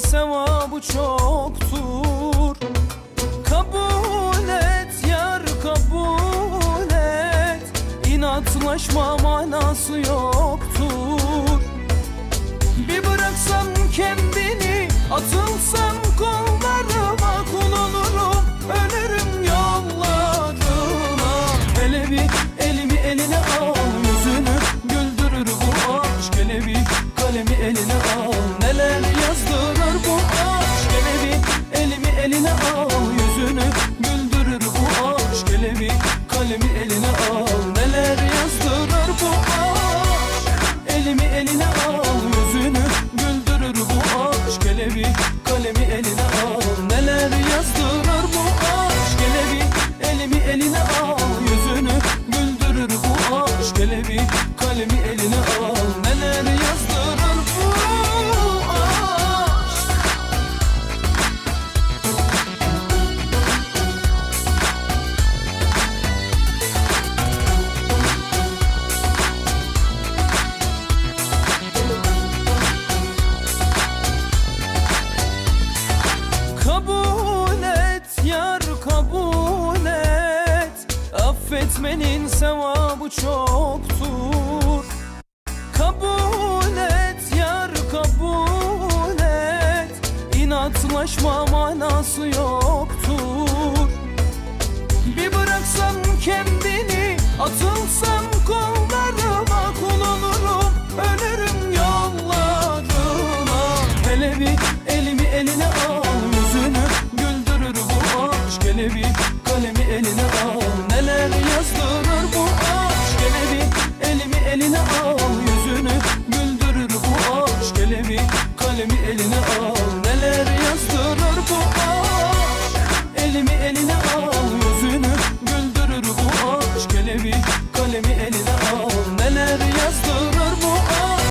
sevabı çoktur. Kabul et yar kabul et. İnatlaşma manası yoktur. Bir bıraksam kendini atılsam kollarıma kul olurum. Ölürüm yollarına Hele bir elimi eline al al Neler yazdırır bu aşk? Hele bir elimi eline al Yüzünü güldürür bu aşk. Hele bir kalemi eline al. Neler yazdırır bu aşk? Elimi eline al Yüzünü güldürür bu aşk. Hele bir kalemi eline al. Neler yazdırır bu aşk? Hele bir elimi eline al Yüzünü güldürür bu aşk. Hele bir kalemi eline al Affetmenin sevabı çoktur. Kabul et yar kabul et. İnatlaşma manası yoktur. Bir bıraksam kendini atılsam kollarıma kul olurum. Ölürüm yollarına. Hele bir elimi eline al Yüzünü güldürür bu aşk. Hele bir kalemi eline al